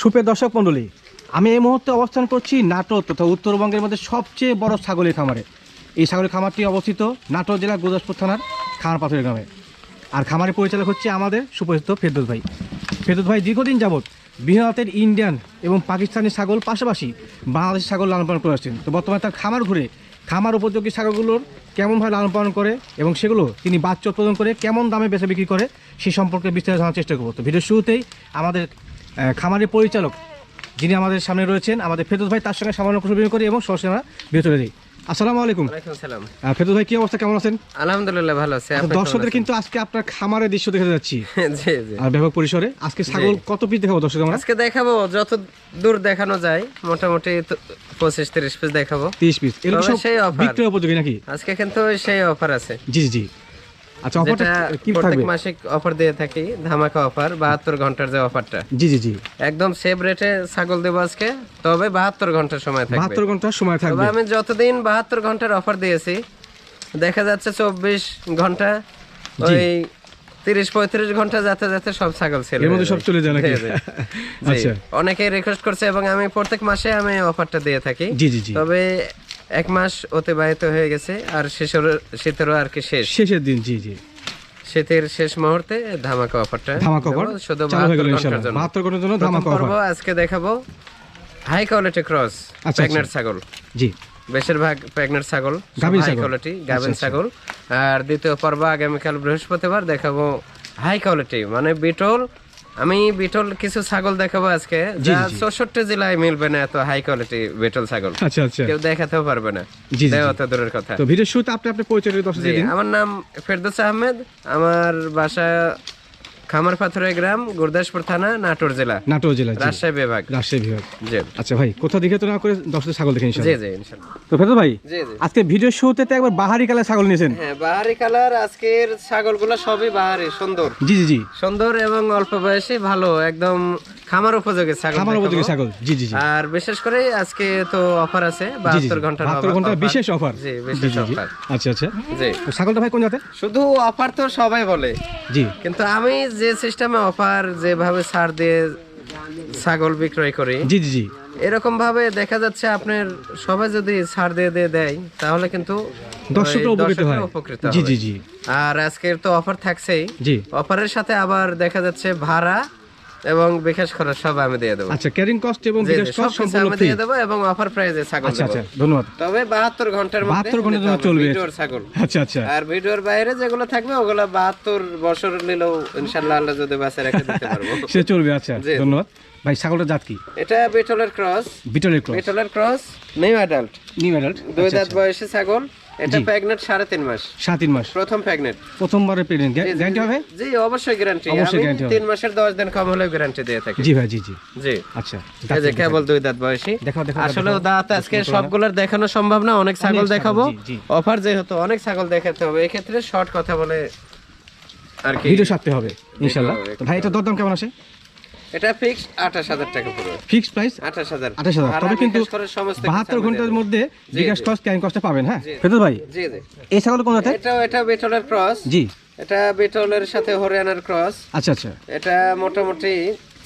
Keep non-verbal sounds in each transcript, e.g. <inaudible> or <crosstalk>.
সুপের দর্শক মণ্ডলী, আমি এই মুহূর্তে অবস্থান করছি নাটোর তথা উত্তরবঙ্গের মধ্যে সবচেয়ে বড় ছাগলের খামারে। এই ছাগলের খামারটি অবস্থিত নাটোর জেলার গুরদাসপুর থানার খামার পাথরের গ্রামে। আর খামারের পরিচালক হচ্ছে আমাদের সুপরিচিত ফেরদৌস ভাই। ফেরদৌস ভাই, দীর্ঘদিন যাবৎ বৃহতের ইন্ডিয়ান এবং পাকিস্তানি ছাগল পাশাপাশি বাংলাদেশি ছাগল লালন পালন করে আসছেন। তো বর্তমানে তার খামার ঘুরে খামার উপযোগী ছাগলগুলোর কেমনভাবে লালন পালন করে এবং সেগুলো তিনি বাচ্চা উৎপাদন করে কেমন দামে বেচা বিক্রি করে সেই সম্পর্কে বিস্তারিত জানার চেষ্টা করব। তো ভিডিওর শুরুতেই আমাদের খামারের পরিচালক যিনি আমাদের সামনে রয়েছেন আমাদের ফেরদৌস ভাই তার সঙ্গে সামান্য প্রশ্ন করি এবং সরাসরি আমরা চলে দিই আসসালামু আলাইকুম। ওয়ালাইকুম সালাম আহ, ভাই কি অবস্থা? কেমন আছেন? আলহামদুলিল্লাহ ভালো আছে। আচ্ছা, দর্শকদের কিন্তু আজকে আপনার খামারের দৃশ্য দেখে যাচ্ছি <laughs> জি জি। আর ব্যাপক পরিসরে আজকে ছাগল কত পিস দেখাবো দর্শক আমরা? আজকে দেখাবো যত দূর দেখানো যায় মোটামুটি তো পঁচিশ তিরিশ পিস দেখাবো। তিরিশ পিস এগুলো সব সেই offer। বিক্রয় উপযোগী নাকি? আজকে কিন্তু সেই অফার আছে। জি জি। আচ্ছা অফারটা কি থাকবে প্রত্যেক মাসে অফার দিয়ে থাকি ধামাকা অফার বাহাত্তর ঘণ্টার যে অফারটা জি জি জি। একদম সেভ রেটে ছাগল দেব আজকে তবে বাহাত্তর ঘণ্টার সময় থাকবে। বাহাত্তর ঘণ্টা সময় থাকবে। তবে আমি যতদিন বাহাত্তর ঘণ্টার অফার দিয়েছি দেখা যাচ্ছে চব্বিশ ঘণ্টা ওই তিরিশ পঁয়ত্রিশ ঘণ্টা যাতে যাতে সব ছাগল ছিল এর মধ্যে সব চলে যায় নাকি? <laughs> আচ্ছা। অনেকে রিকোয়েস্ট করছে এবং আমি প্রত্যেক মাসে আমি অফারটা দিয়ে থাকি। জি জি জি। তবে এক মাস অতিবাহিত হয়ে গেছে আর শেষের শীতেরও আর কি শেষ। শেষের দিন জি জি। শীতের শেষ মুহূর্তে ধামাকা অফারটা ধামাকা অফার শুধু চালু 72 ঘণ্টার জন্য। 72 ঘণ্টার জন্য প্রথম ধামাকা অফার আজকে দেখাবো। High quality cross. প্রেগনেন্ট ছাগল। জি। বেশিরভাগ প্রেগনেন্ট ছাগল হাই কোয়ালিটি গাভিন ছাগল। আর দ্বিতীয় পর্ব আগামীকাল বৃহস্পতিবার দেখাবো হাই কোয়ালিটি মানে বিটল। আমি বিটল কিছু ছাগল দেখাবো আজকে যা চৌষট্টি জেলায় মিলবে না এত হাই কোয়ালিটি বিটল ছাগল। আচ্ছা আচ্ছা। কেউ দেখাতেও পারবে না। জি, জি, দেওয়া দূরের কথা। তো শুরুতে আপনি আপনি পরিচয় আমার নাম ফেরদৌস আহমেদ। আমার বাসা খামার পাথরের গ্রাম গুরদাসপুর থানা নাটোর জেলা। নাটোর জেলা রাজশাহী বিভাগ। রাজশাহী বিভাগ। জি। আচ্ছা ভাই কোথা দেখে তো না করে দর্শক ছাগল দেখে জি ইনশাআল্লাহ? জি ইনশাল্লাহ তো ফেরদৌস ভাই জি জি। আজকে ভিডিওর শুরুতে তো একবার বাহারি কালার ছাগল নিয়েছেন। হ্যাঁ বাহারি কালার আজকের ছাগলগুলো সবই বাহারি সুন্দর। জি জি জি। সুন্দর এবং অল্প বয়সী ভালো একদম খামার উপযোগী ছাগল খামার উপযোগী ছাগল। জি জি জি। আর বিশেষ করে আজকে তো অফার আছে জি জি বাহাত্তর ঘণ্টার বাহাত্তর ঘণ্টা বিশেষ অফার। জি জি বিশেষ জি জি। অফার। আচ্ছা আচ্ছা। জি। ছাগলটা ভাই কোন জাতের? শুধু অফার তো সবাই বলে। জি। কিন্তু আমি যে সিস্টেমে অফার যেভাবে ছাড় দিয়ে ছাগল বিক্রয় করে জি জি জি। এরকম ভাবে দেখা যাচ্ছে আপনার সবাই যদি ছাড় দিয়ে দিয়ে দেয় তাহলে কিন্তু দর্শকরা উপকৃত হয়। জি জি জি। আর আজকের তো অফার থাকছেই। জি। অফারের সাথে আবার দেখা যাচ্ছে ভাড়া এবং বিকাশ খরচ সব আমি দিয়ে দেবো। আচ্ছা ক্যারিং কস্ট এবং বিকাশ কস্ট সম্পূর্ণ আমি দিয়ে দেবো এবং অফার প্রাইজে ছাগল আচ্ছা আচ্ছা ধন্যবাদ। তবে বাহাত্তর ঘণ্টার মধ্যে 72 ঘণ্টার জন্য চলবে। ভিডিওর ছাগল। আচ্ছা আচ্ছা। আর ভিডিওর বাইরে যেগুলো থাকবে ওগুলো বাহাত্তর বছর নিলেও ইনশাল্লাহ আল্লাহ যদি বাসে রেখে দিতে পারব। <laughs> সে চলবে আচ্ছা। ধন্যবাদ। ভাই ছাগলটার জাত কি? এটা বিটলের ক্রস। বিটলের ক্রস। বিটলের cross new adult. New adult দুই দাঁত বয়সী ছাগল। এটা সাড়ে তিন মাস। সাত তিন মাস। প্রথম প্রেগনেন্ট। প্রথমবারে প্রেগনেন্ট। গ্যারান্টি হবে? জি অবশ্যই গ্যারান্টি অবশ্যই তিন মাসের দশ দিন কম গ্যারান্টি দিয়ে থাকি। জি ভাই জি জি। জি। আচ্ছা এই যে কেবল দুই দাঁত বয়সী। দেখাও, দেখাও, আসলে দাঁত আজকে সবগুলোর দেখানো সম্ভব না অনেক ছাগল দেখাবো। অফার যেহেতু অনেক ছাগল দেখাতে হবে। এক্ষেত্রে শর্ট কথা বলে আর কি। ভিডিও সারতে হবে তো ভাই এটা দরদাম কেমন আছে? এটা ফিক্স আঠাশ হাজার টাকা পড়বে। ফিক্সড প্রাইস আঠাশ হাজার। আঠাশ হাজার। ভাড়া তবে কিন্তু বিকাশ করে সমস্ত কিছু বাহাত্তর আমি ঘণ্টার মধ্যে বিকাশ কস্ট ক্যারিং কস্টটা পাবেন হ্যাঁ? ফেরদৌস ভাই জি জি। এই ছাগল কোন জাতের? এটা এটা বেটলের ক্রস জি। এটা বেটলের সাথে হরিয়ানার ক্রস আচ্ছা আচ্ছা। এটা মোটামুটি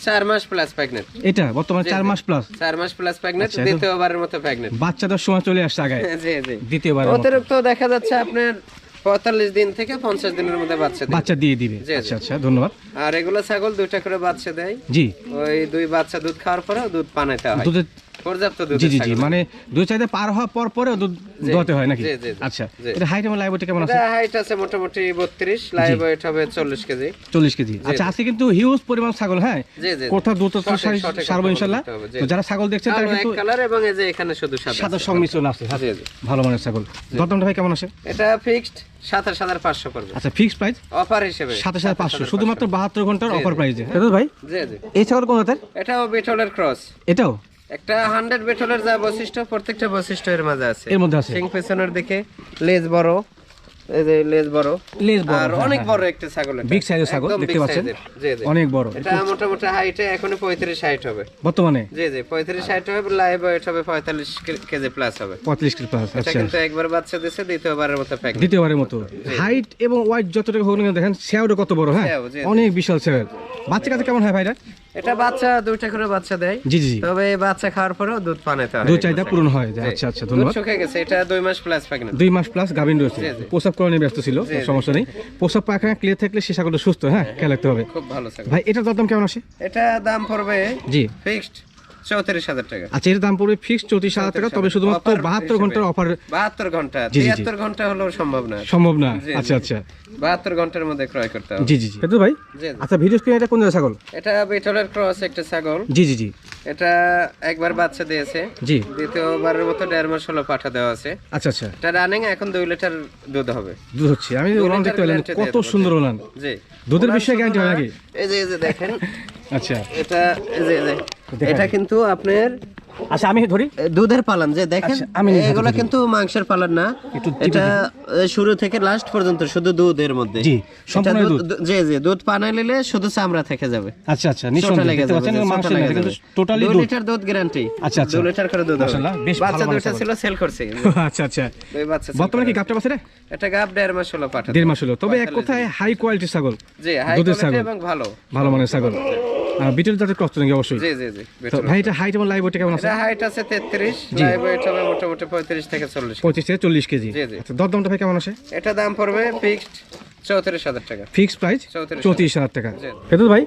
চার মাস প্লাস প্রেগনেন্ট এটা বর্তমানে চার মাস প্লাস চার মাস প্লাস প্রেগনেন্ট দ্বিতীয়বারের মতো প্রেগনেন্ট বাচ্চাদের সময় চলে আসছে আগে জি জি। দ্বিতীয়বার অতিরিক্ত দেখা যাচ্ছে আপনার পঁয়তাল্লিশ দিন থেকে পঞ্চাশ দিনের মধ্যে বাচ্চা দেয়। বাচ্চা দিয়ে দিবে। আচ্ছা আচ্ছা ধন্যবাদ। আর এগুলো ছাগল দুইটা করে বাচ্চা দেয়। জি। ওই দুই বাচ্চা দুধ খাওয়ার পরে দুধ পানাইতে হয়। দুধের পর্যাপ্ত দুধ জি জি জি মানে চাইতে পার হওয়ার পর পরে দুধ দোয়াতে হয় নাকি। আচ্ছা এটা হাইট এবং কেমন আছে? হাইট আছে মোটামুটি বত্রিশ লাইভ ওয়েট হবে চল্লিশ কেজি। চল্লিশ কেজি। আচ্ছা আজকে কিন্তু হিউজ পরিমাণ ছাগল হ্যাঁ? কোথাও সঠিক, সঠিক সারবো জি। তো যারা ছাগল দেখছেন তারা কিন্তু কালার এবং এই যে এখানে শুধু সাদা সাদা সংমিশ্রণ আছে হ্যাঁ। ভালো মানের ছাগল। দরদামটা ভাই কেমন আছে? এটা ফিক্সড সাতাশ হাজার পাঁচশো করবে আচ্ছা ফিক্সড প্রাইস অফার হিসেবে সাতাশ হাজার পাঁচশো। শুধুমাত্র বাহাত্তর ঘণ্টার অফার প্রাইসে ভাই জি এই ছাগল কোন জাতের? এটাও বেটলের ক্রস এটাও? একটা হান্ড্রেড বেটলের যা বৈশিষ্ট্য প্রত্যেকটা বৈশিষ্ট্য এর মাঝে আছে। এর মধ্যে আছে। সিং পেছনের দিকে লেজ বড় এই যে লেজ বড়। লেজ বড় আর হ্যাঁ, অনেক হ্যাঁ। বড় একটা ছাগল এটা। বিগ সাইজের ছাগল দেখতে পাচ্ছেন? অনেক বড়। এটা মোটামুটি হাইটে এখনও পঁয়ত্রিশ হাইট হবে। বর্তমানে? জি জি পঁয়ত্রিশ হাইট হবে লাইভ ওয়েট হবে পঁয়তাল্লিশ কেজি প্লাস হবে। পঁয়ত্রিশ কেজি প্লাস এটা আচ্ছা। কিন্তু একবার বাচ্চা দিছে দ্বিতীয়বারের মতো প্যাক দ্বিতীয়বারের মতো। হাইট এবং ওয়াইট যতটুকু হোক দেখেন শেয়ারও কত বড় হ্যাঁ। অনেক বিশাল শেয়ার বাচ্চা কাছে কেমন হয় ভাইরা? এটা বাচ্চা দুইটা করে বাচ্চা দেয়। জি জি তবে বাচ্চা খাওয়ার পরেও দুধ পানাতে হয় দুধ চাহিদা পূরণ হয়। আচ্ছা আচ্ছা ধন্যবাদ। শুকিয়ে গেছে এটা দুই মাস প্লাস প্রেগনেন্ট দুই মাস প্লাস গাভিন রয়েছে। জি, করা নিয়ে ব্যস্ত ছিল সমস্যা নেই। প্রসাব পায়খানা ক্লিয়ার থাকলে সে ছাগলটা সুস্থ হ্যাঁ খেয়াল রাখতে হবে। খুব ভালো ভাই এটার দাম কেমন আসে? এটা দাম পড়বে জি। ফিক্সড চৌত্রিশ হাজার টাকা। আচ্ছা এর দাম পড়বে ফিক্স চৌত্রিশ হাজার টাকা তবে শুধুমাত্র বাহাত্তর ঘণ্টার অফার বাহাত্তর ঘণ্টা। জি, জি, জি। তিয়াত্তর ঘণ্টা হলেও সম্ভব না। সম্ভব না। আচ্ছা আচ্ছা। বাহাত্তর ঘণ্টার মধ্যে ক্রয় করতে হবে। জি জি জি। কিন্তু ভাই জি, জি। আচ্ছা ভিডিও স্ক্রিনে এটা কোন ছাগল? এটা বিটলের ক্রস একটা ছাগল। জি জি জি। এটা একবার বাচ্চা দিয়েছে। জি। দ্বিতীয়বারের মতো দেড় মাস হলো পাঠা দেওয়া আছে। আচ্ছা আচ্ছা। এটা রানিং এখন দুই লিটার দুধ হবে। দুধ হচ্ছে। আমি দুই ওলান দেখতে পেলাম কত সুন্দর ওলান জি দুধের বিষয়ে হয় নাকি? এই যে এই যে দেখেন। আচ্ছা। এটা এই যে। এটা কিন্তু আপনার আচ্ছা আমি ধরি। দুধের পালন যে দেখেন আচ্ছা, আমি এগুলো কিন্তু মাংসের পালন না। এটা শুরু থেকে লাস্ট পর্যন্ত শুধু দুধের মধ্যে। জি, সম্পূর্ণ দুধ। জি জি দুধ নিলে শুধু চামড়া থেকে যাবে। আচ্ছা আচ্ছা নিঃসন্দেহে দেখতে পাচ্ছেন মাংস না কিন্তু টোটালি দুধ। লিটার দুধ গ্যারান্টি আচ্ছা, আচ্ছা। দু লিটার করে দুধ মাশাআল্লাহ, বেশ ভালো বাচ্চা। ছিল সেল করছি <laughs> আচ্ছা আচ্ছা। বাচ্চা বর্তমানে কি রে? এটা গাব দেড় মাস হলো পাঠা। দেড় মাস হলো। তবে এক কথায় হাই কোয়ালিটির ছাগল। জি হাই কোয়ালিটি ছাগল। এবং ভালো। ভালো মানের ছাগল। বিটেল জাতের ক্রস নাকি? অবশ্যই। জি জি জি ভাই এটা হাইট এবং লাইভ কেমন আছে? হাইট আছে 33 লাইভ ওয়েট হবে মোটামুটি 35 থেকে 40 পঁচিশ থেকে চল্লিশ কেজি। জি, জি। আচ্ছা দরদামটা ভাই কেমন আছে এটা দাম পড়বে ফিক্সড 34000 টাকা। প্রাইস চৌত্রিশ হাজার টাকা। ভাই।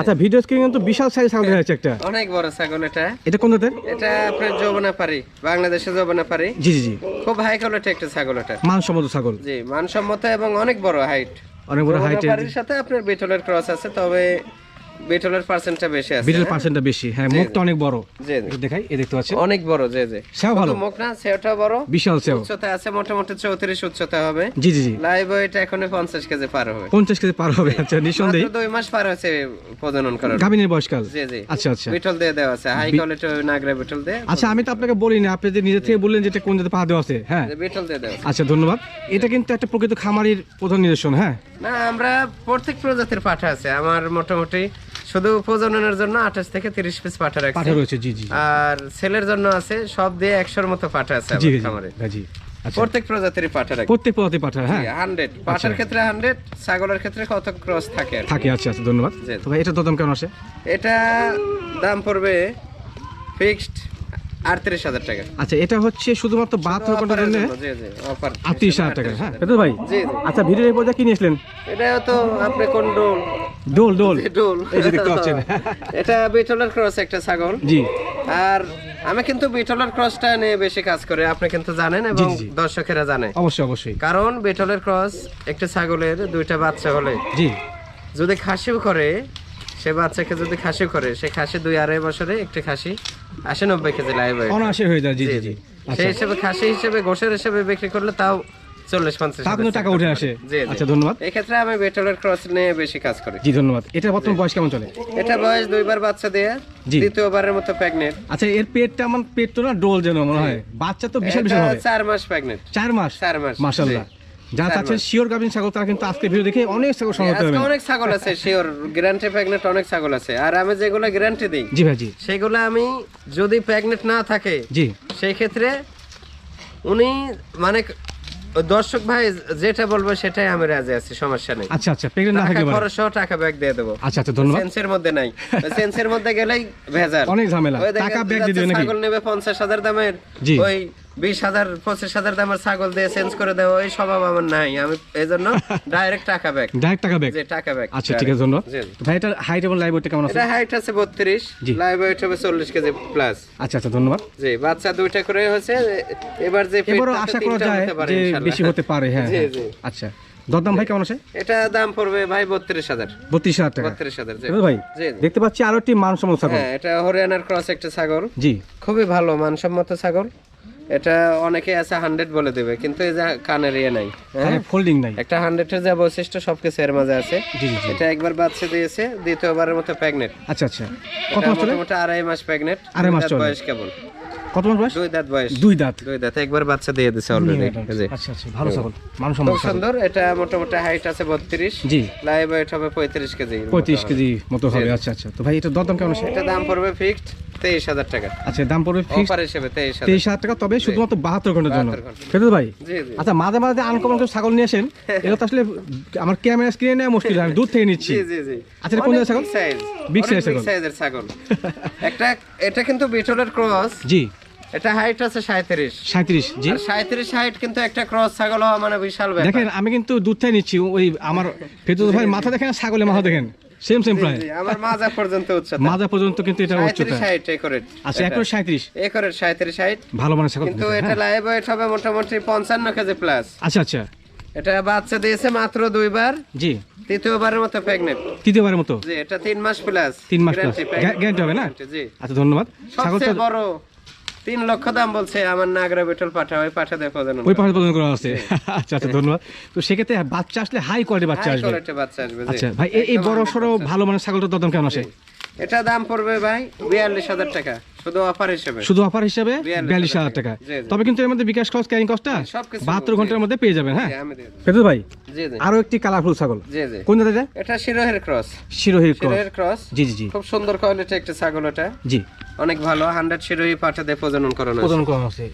আচ্ছা ভিডিও স্ক্রিন কিন্তু বিশাল সাইজ ছাগল দেখা একটা। অনেক বড় ছাগল এটা। এটা কোন জাতের? এটা আপনার যৌবনা পারি বাংলাদেশে যৌবনা পারি জি জি। খুব হাই কোয়ালিটি একটা ছাগল এটা। মানসম্মত ছাগল। জি মানসম্মত এবং অনেক বড় হাইট অনেক বড় হাইটের সাথে আপনার বিটলের ক্রস আছে তবে বিটলের পার্সেন্টটা বেশি আছে বিটেল হ্যাঁ? পার্সেন্টটা বেশি হ্যাঁ মুখটা অনেক বড়। জি দেখাই এ দেখতে পাচ্ছেন? অনেক বড় জি জি। সেও ভালো। মুখ না সেটা বড়। বিশাল সেও। উচ্চতা আছে মোটামুটি চৌত্রিশ উচ্চতা হবে। জি জি জি। লাইভ ওয়েট এখন পঞ্চাশ কেজি পার হবে। পঞ্চাশ কেজি পার হবে আচ্ছা নিঃসন্দেহে। দুই মাস পার হয়েছে প্রজনন করার। গাভিনের বয়সকাল? জি জি। আচ্ছা আচ্ছা। বিটল দিয়ে দেওয়া আছে হাই কোয়ালিটি নাগরা বিটল দিয়ে। আচ্ছা আমি তো আপনাকে বলিনি আপনি যে নিজে থেকে বললেন যেটা কোন জাতে পা দেওয়া আছে হ্যাঁ। বিটল দিয়ে দেওয়া আচ্ছা ধন্যবাদ। এটা কিন্তু একটা প্রকৃত খামারির প্রধান নিদর্শন হ্যাঁ। না আমরা প্রত্যেক প্রজাতির পাঠা আছে আমার মোটামুটি শুধু প্রজননের জন্য আঠাশ থেকে তিরিশ পিস পাঠা রাখছে। রয়েছে জি জি আর ছেলের জন্য আছে সব দিয়ে একশোর মতো পাঠা আছে খামারে। হ্যাঁ, জি আচ্ছা। প্রত্যেক প্রজাতির পাঠা রাখি। প্রত্যেক পদার্থে পাঠা হ্যাঁ? হান্ড্রেড পাঠার ক্ষেত্রে হান্ড্রেড ছাগলের ক্ষেত্রে কত ক্রস থাকে থাকে আচ্ছা আচ্ছা ধন্যবাদ। তো ভাই এটা দাম কেমন আসে? এটা দাম পড়বে ফিক্সড আটত্রিশ হাজার টাকা। আচ্ছা এটা হচ্ছে শুধুমাত্র বাহাত্তর ঘণ্টার জন্য? জন্য, জি, জি, অফার। আটত্রিশ হাজার টাকা হ্যাঁ। এটা ভাই জি, জি। আচ্ছা ভিডিও এই পর্যায়ে কি নিয়েছিলেন এটাও তো আপনি কোন ডোল? ডোল ডোল। ডোল। এই যে দেখতে পাচ্ছেন। <laughs> এটা বিটলের ক্রস একটা ছাগল। জি। আর আমি কিন্তু বিটলের ক্রসটা নিয়ে বেশি কাজ করে আপনি কিন্তু জানেন এবং। দর্শকেরা জানে। অবশ্যই অবশ্যই। কারণ বিটলের ক্রস একটা ছাগলের দুইটা বাচ্চা হলে। জি। যদি খাসিও করে সে বাচ্চাকে যদি খাসি করে সে খাসি দুই আড়াই বছরে একটি খাসি আশি নব্বই কেজি লাইভ অনায়াসে হয়ে যায় জি জি জি সেই আচ্ছা। হিসেবে খাসি হিসেবে গোশের হিসেবে বিক্রি করলে তাও চল্লিশ পঞ্চাশ টাকা। উঠে আসে। আচ্ছা ধন্যবাদ। এক্ষেত্রে আমি বেটলের ক্রস নিয়ে বেশি কাজ করি। জি ধন্যবাদ। এটা বর্তমান বয়স কেমন চলে? এটা বয়স দুইবার বাচ্চা দিয়ে। দ্বিতীয়বারের মতো প্রেগনেন্ট আচ্ছা এর পেটটা আমার পেট তো না ডোল যেন মনে হয়। বাচ্চা তো বিশাল বিশাল হবে। চার মাস প্রেগনেন্ট চার মাস? চার মাস, মাশাল্লাহ। যারা চাচ্ছেন শিওর গাভিন ছাগল তারা কিন্তু আজকে ভিডিও দেখে অনেক ছাগল সংগ্রহ করতে পারবেন অনেক ছাগল আছে শিওর। গ্যারান্টি প্রেগনেন্ট অনেক ছাগল আছে। আর আমি যেগুলো গ্যারান্টি দিই জি ভাই জি। সেগুলো আমি যদি প্রেগনেন্ট না থাকে জি। সেই ক্ষেত্রে উনি মানে দর্শক ভাই যেটা বলবে সেটাই আমি রাজি আছি সমস্যা নেই। আচ্ছা আচ্ছা প্রেগনেন্ট না থাকলে খরচ সহ টাকা ব্যাগ দিয়ে দেবো। আচ্ছা আচ্ছা ধন্যবাদ। সেন্সের মধ্যে নাই। সেন্সের মধ্যে গেলেই ভেজাল। অনেক ঝামেলা। টাকা ব্যাগ দিয়ে যাচ্ছে দেবে নাকি? ছাগল নেবে পঞ্চাশ হাজার দামের জি। ওই বিশ হাজার পঁচিশ হাজার দামের ছাগল দিয়ে চেঞ্জ করে দেওয়া ওই স্বভাব আমার নাই। আমি এই জন্য ডাইরেক্ট টাকা ব্যাগ ডাইরেক্ট টাকা ব্যাগ টাকা ব্যাগ আচ্ছা ঠিক আছে ধন্যবাদ। ভাই এটা হাইট এবং লাইভ কেমন আছে? হাইট আছে বত্রিশ লাইভ ওয়েট হবে চল্লিশ কেজি প্লাস আচ্ছা আচ্ছা ধন্যবাদ। জি বাচ্চা দুইটা করে হয়েছে এবার যে এবারও আশা করা যায় যে বেশি হতে পারে হ্যাঁ জি, হ্যাঁ। জি। আচ্ছা দরদাম ভাই কেমন আছে? এটা দাম পড়বে ভাই বত্রিশ হাজার। বত্রিশ হাজার টাকা। বত্রিশ হাজার ভাই। দেখতে পাচ্ছি আরও একটি মানসম্মত ছাগল। হ্যাঁ এটা হরিয়ানার ক্রস একটা ছাগল। জি। খুবই ভালো মানসম্মত ছাগল। এটা অনেকে আছে হান্ড্রেড বলে দেবে কিন্তু এই যে কানের ইয়ে নাই হ্যাঁ? ফোল্ডিং নাই। একটা হান্ড্রেডের যা বৈশিষ্ট্য সবকিছু এর মাঝে আছে। এটা একবার বাচ্চা দিয়েছে দ্বিতীয়বারের মতো প্রেগনেন্ট আচ্ছা আচ্ছা। কত মাস চলে? মোটামুটি আড়াই মাস প্রেগনেন্ট আড়াই মাস চলে। বয়স কেবল কত মাস বয়স? দুই দাঁত বয়স। দুই দাঁত। দুই দাঁত একবার বাচ্চা দিয়ে দিছে অলরেডি আচ্ছা আচ্ছা ভালো ছাগল। খুব সুন্দর এটা মোটামুটি হাইট আছে বত্রিশ। জি। লাইভ ওয়েট হবে পঁয়ত্রিশ কেজি। পঁয়ত্রিশ কেজি মতো হবে আচ্ছা আচ্ছা। তো ভাই এটা দরদাম কেমন আছে? এটা দাম পড়বে ফিক্সড তেইশ হাজার টাকা। আচ্ছা দাম পড়বে অফার হিসেবে তেইশ হাজার। টাকা তবে শুধুমাত্র বাহাত্তর ঘণ্টার জন্য। 72 ভাই? জি জি। আচ্ছা মাঝে মাঝে আনকমন করে ছাগল নিয়ে আসেন এগুলো তো আসলে আমার ক্যামেরা স্ক্রিনে নেওয়া মুশকিল আমি দূর থেকে নিচ্ছি। আচ্ছা, কোন? সাইজ। সাইজের ছাগল? একটা এটা কিন্তু বিটলের ক্রস জি। এটা হাইট আছে জি। হাইট কিন্তু একটা ক্রস ছাগল মানে বিশাল ব্যাপার। দেখেন আমি কিন্তু দুধ থেকে নিচ্ছি ওই আমার <laughs> ভাই মাথা দেখেন ছাগলের মাথা দেখেন। সেম সেম প্রায় আমার মাজা পর্যন্ত উচ্চতা। মাজা পর্যন্ত কিন্তু এটা উচ্চতা। সাঁত্রিশ হাইট একরেট আচ্ছা একশো সাঁত্রিশ একরেট সাঁত্রিশ হাইট ভালো মানের ছাগল কিন্তু হ্যাঁ। এটা লাইভ ওয়েট হবে মোটামুটি পঞ্চান্ন কেজি প্লাস আচ্ছা আচ্ছা। এটা বাচ্চা দিয়েছে মাত্র দুইবার। জি। তৃতীয়বারের মতো প্রেগনেন্ট তৃতীয়বারের মতো? জি এটা তিন মাস প্লাস তিন মাস প্লাস গ্যারান্টি হবে না? জি। আচ্ছা ধন্যবাদ। ছাগলটা বড় তিন লক্ষ দাম বলছে আমার নাগরা বেটল পাঠা ওই পাঠা দেখো প্রজনন ওই পাঠা প্রজনন করা আছে। আচ্ছা আচ্ছা ধন্যবার তো সেক্ষেত্রে বাচ্চা আসলে হাই কোয়ালিটি বাচ্চা আসবে। বাচ্চা আসবে আচ্ছা ভাই এই- এই বড় সড়ো ভালো মানের ছাগলটার দাম কেমন আসে এটা দাম পড়বে ভাই বিয়াল্লিশ হাজার টাকা শুধু অফার হিসেবে। শুধু অফার হিসাবে 42,000 বিয়াল্লিশ হাজার টাকা। তবে কিন্তু এর মধ্যে বিকাশ খরচ ক্যারিং কস্টটা বাহাত্তর ঘণ্টার মধ্যে পেয়ে যাবেন হ্যাঁ। ফেরদৌস ভাই জি জি। আরও একটি কালারফুল ছাগল। জি জি। কোন জাতের এটা? শিরোহের ক্রস শিরোহির ক্রস জি জি জি। খুব সুন্দর কোয়ালিটি একটা ছাগল এটা। জি। অনেক ভালো হান্ড্রেড শিরোহী পাঠা দিয়ে প্রজনন করানো আছে। প্রদান করা আছে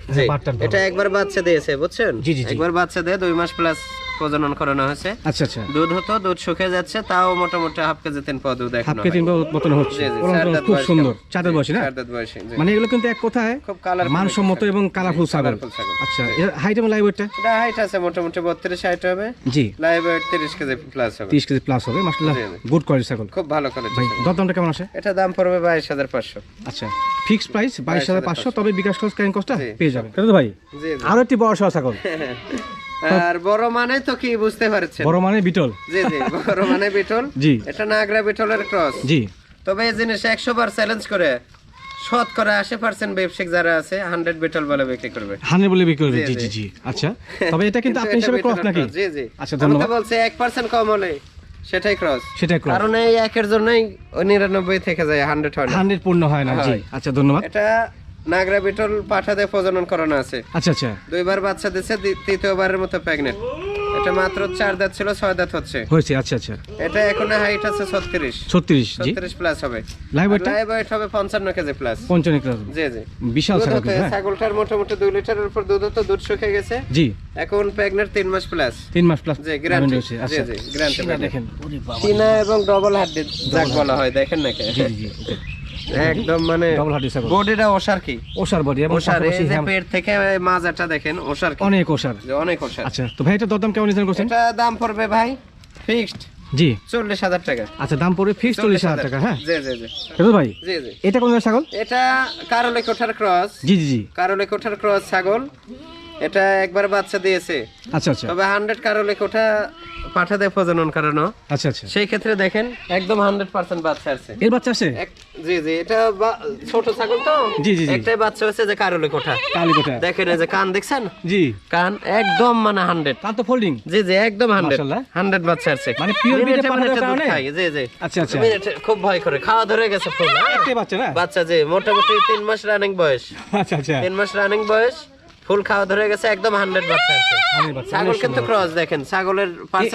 এটা একবার বাচ্চা দিয়েছে বুঝছেন? জি, জি, জি। একবার বাচ্চা দিয়ে দুই মাস প্লাস প্রজনন করানো হয়েছে। আচ্ছা আচ্ছা। দুধ হতো দুধ শুকিয়ে যাচ্ছে তাও মোটামুটি হাফ কেজি তিন পদ দুধ হাফ কেজি হয়। মতন হচ্ছে। চার দাঁত খুব সুন্দর? চাঁদের বয়সী না? চার দাঁত বয়সী, মানে এগুলো কিন্তু এক কথায় খুব কালার মানসম্মত এবং কালারফুল ছাগল আচ্ছা এর হাইট এবং লাইভ ওয়েটটা এটা হাইট আছে মোটামুটি বত্রিশ হাইট হবে। জি। লাইভ ওয়েট তিরিশ কেজি প্লাস হবে। তিরিশ কেজি প্লাস হবে। জি। গুড কোয়ালিটি ছাগল। খুব ভালো কোয়ালিটি ভাই দরদামটা কেমন আসে এটা দাম পড়বে বাইশ হাজার পাঁচশো। আচ্ছা ফিক্সড প্রাইস বাইশ হাজার পাঁচশো তবে বিকাশ খরচ ক্যারিং কস্টটা পেয়ে যাবেন। তাই তো ভাই আরও একটি বড় ছাগল। <laughs> আর বড় মানে তো কি বুঝতে পারছেন? বড় মানে বিটল। জি জি বড় মানে বিটল। <laughs> জি। এটা নাগরা বিটলের ক্রস। জি। তবে এই জিনিস একশো বার চ্যালেঞ্জ করে শতকরা আশি পার্সেন্ট ব্যবসায়িক যারা আছে হান্ড্রেড বিটল বলে বিক্রি করবে। হান্ড্রেড বলে বিক্রি করবে। জি, জি জি। জি। জি। আচ্ছা তবে এটা কিন্তু <laughs> আপনি হিসাবে ক্রস নাকি? জি জি। আচ্ছা, আমি ধন্যবাদ। বলছি এক পার্সেন্ট কম হলে সেটাই ক্রস। সেটাই ক্রস। কারণ এই একের জন্যই ওই নিরানব্বই থেকে যায় হান্ড্রেড হয় না। হান্ড্রেড পূর্ণ হয় না। জি আচ্ছা ধন্যবাদ। এটা নাগরা বিটল পাঠা দিয়ে প্রজনন করানো আছে। আচ্ছা আচ্ছা। দুইবার বাচ্চা দিচ্ছে তৃতীয়বারের মতো প্রেগনেন্ট এটা মাত্র চার দাঁত ছিল ছয় দাঁত হচ্ছে। হয়েছে আচ্ছা আচ্ছা। এটা এখন হাইট আছে ছত্রিশ। ছত্রিশ জি। ছত্রিশ প্লাস হবে। লাইভ ওয়েট হবে পঞ্চান্ন কেজি প্লাস পঞ্চান্ন ক্লাস জি জি। বিশাল ছাগল হ্যাঁ? ছাগলটার মোটামুটি দুই লিটারের উপর দুধ হতো দুধ শুকিয়ে গেছে। জি। এখন প্রেগনেন্ট তিন মাস প্লাস তিন মাস প্লাস জি গ্যারান্টি আচ্ছা। জি জি গ্যারান্টি দেখেন। চীনা এবং ডবল হাড্ডি যাক বলা হয় দেখেন নাকি জি জি একদম মানে ডবল হার্ডি ছাগল বডিটা ওষার কি? ওষার বডি এবং ওষার এই যে পেট থেকে মাজাটা দেখেন ওষার কি? অনেক ওষার। অনেক ওষার। আচ্ছা তো ভাই এটা দরদাম কেমন নির্ধারণ করছেন? এটা দাম পড়বে ভাই ফিক্সড জি। চল্লিশ হাজার টাকা। আচ্ছা দাম পড়বে ফিক্স চল্লিশ হাজার টাকা হ্যাঁ। জি জি জি। ভাই জি জি। এটা কোন ছাগল? এটা কারলে কোঠার ক্রস জি জি জি। কারলে কোঠার ক্রস ছাগল। এটা একবার বাচ্চা দিয়েছে। আচ্ছা আচ্ছা। তবে হান্ড্রেড কারলে কোঠা পাঠা দিয়ে প্রজনন করানো আচ্ছা আচ্ছা। সেই ক্ষেত্রে দেখেন একদম হান্ড্রেড পার্সেন্ট বাচ্চা আছে। এর বাচ্চা আছে? জি জি এটা ছোট ছাগল তো? জি, জি, জি। একটাই বাচ্চা হচ্ছে যে কারলে কোঠা কালীকোটা দেখেন এই যে কান দেখছেন? জি। কান একদম মানে হান্ড্রেড তার তো ফোল্ডিং জি জি একদম হান্ড্রেড। হান্ড্রেড বাচ্চা আছে। মানে পাঠানোর মিনিটে দুধ কারণে? জি জি। আচ্ছা আচ্ছা। খুব ভয় করে। খাওয়া ধরে গেছে ফুল হ্যাঁ? একটাই বাচ্চা না? বাচ্চা যে মোটামুটি তিন মাস রানিং বয়স। আচ্ছা আচ্ছা। তিন মাস রানিং বয়স। ফুল খাওয়া ধরে গেছে একদম হান্ড্রেড বাচ্চা আছে। 100 বাচ্চা, ছাগল কিন্তু ক্রস দেখেন ছাগলের